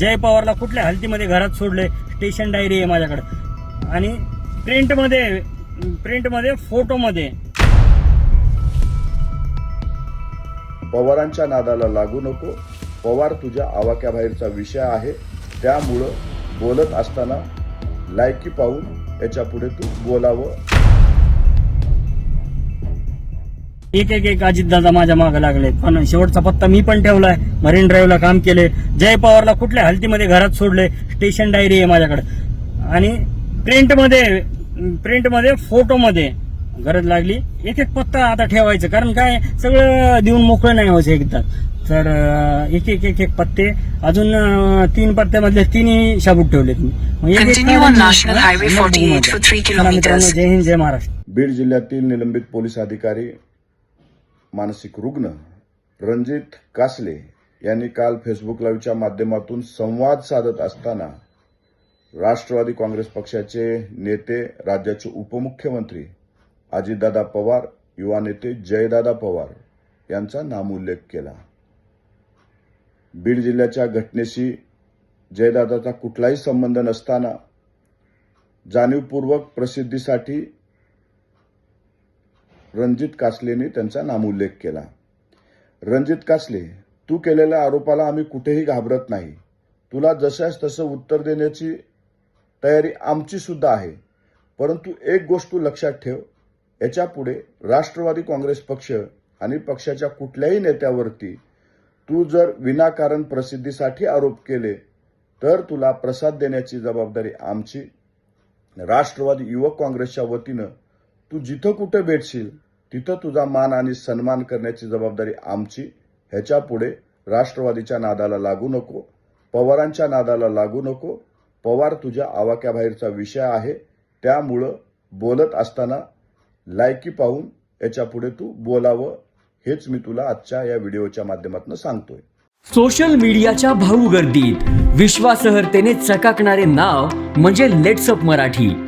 जय पवारला कुठल्या हालतीमध्ये घरात सोडले? स्टेशन डायरी आहे माझ्याकडे. आणि प्रिंटमध्ये प्रिंटमध्ये फोटोमध्ये पवारांच्या नादाला लागू नको. पवार तुझ्या आवाक्याबाहेरचा विषय आहे. त्यामुळं बोलत असताना लायकी पाहून याच्यापुढे तू बोलावं. एक एक एक अजितदादा माझ्या मागे लागले. पण शेवटचा पत्ता मी पण ठेवलाय. मरीन ड्राईव्हला काम केले. जय पवारला कुठल्या हालतीमध्ये घरात सोडले. स्टेशन डायरी आहे माझ्याकडे. आणि प्रिंटमध्ये प्रिंटमध्ये फोटोमध्ये गरज लागली. एक एक पत्ता आता ठेवायचं. कारण काय? सगळं देऊन मोकळं नाही व्हायचं एकदा. तर एक एक एक एक पत्ते. अजून तीन पत्त्यामधले तिन्ही शाबूत ठेवलेत मी मग एक- एक Continue on काढून National मग Highway बघू 48 मजा. for three चला मित्रांनो, kilometers. जय हिंद जय महाराष्ट्र. बीड जिल्ह्यातील निलंबित पोलीस अधिकारी मानसिक रुग्ण रणजित कासले यांनी काल फेसबुक लाईव्हच्या माध्यमातून संवाद साधत असताना राष्ट्रवादी काँग्रेस पक्षाचे नेते राज्याचे उपमुख्यमंत्री अजितदादा पवार युवा नेते जयदादा पवार यांचा नामोल्लेख केला. बीड जिल्ह्याच्या घटनेशी जयदादाचा कुठलाही संबंध नसताना जाणीवपूर्वक प्रसिद्धीसाठी रणजित कासलेने त्यांचा नामोल्लेख केला. रणजित कासले तू केलेल्या आरोपाला आम्ही कुठेही घाबरत नाही. तुला जशास तसं उत्तर देण्याची तयारी आमची सुद्धा आहे. परंतु एक गोष्ट लक्षात ठेव. याच्यापुढे राष्ट्रवादी काँग्रेस पक्ष आणि पक्षाच्या कुठल्याही नेत्यावरती तू जर विनाकारण प्रसिद्धीसाठी आरोप केले तर तुला प्रसाद देण्याची जबाबदारी आमची. राष्ट्रवादी युवक काँग्रेसच्या वतीनं तू जिथं कुठं भेटशील तिथं तुझा मान आणि सन्मान करण्याची जबाबदारी आमची. ह्याच्या पुढे राष्ट्रवादीच्या नादाला लागू नको पवारांच्या नादाला लागू नको. पवार तुझ्या आवाक्याबाहेरचा विषय आहे त्यामुळं बोलत असताना लायकी पाहून याच्यापुढे तू बोलावं हेच मी तुला आजच्या या व्हिडिओच्या माध्यमातून सांगतोय. सोशल मीडियाच्या भाऊ गर्दीत विश्वासार्हतेने चकाकणारे नाव म्हणजे लेट्सअप मराठी.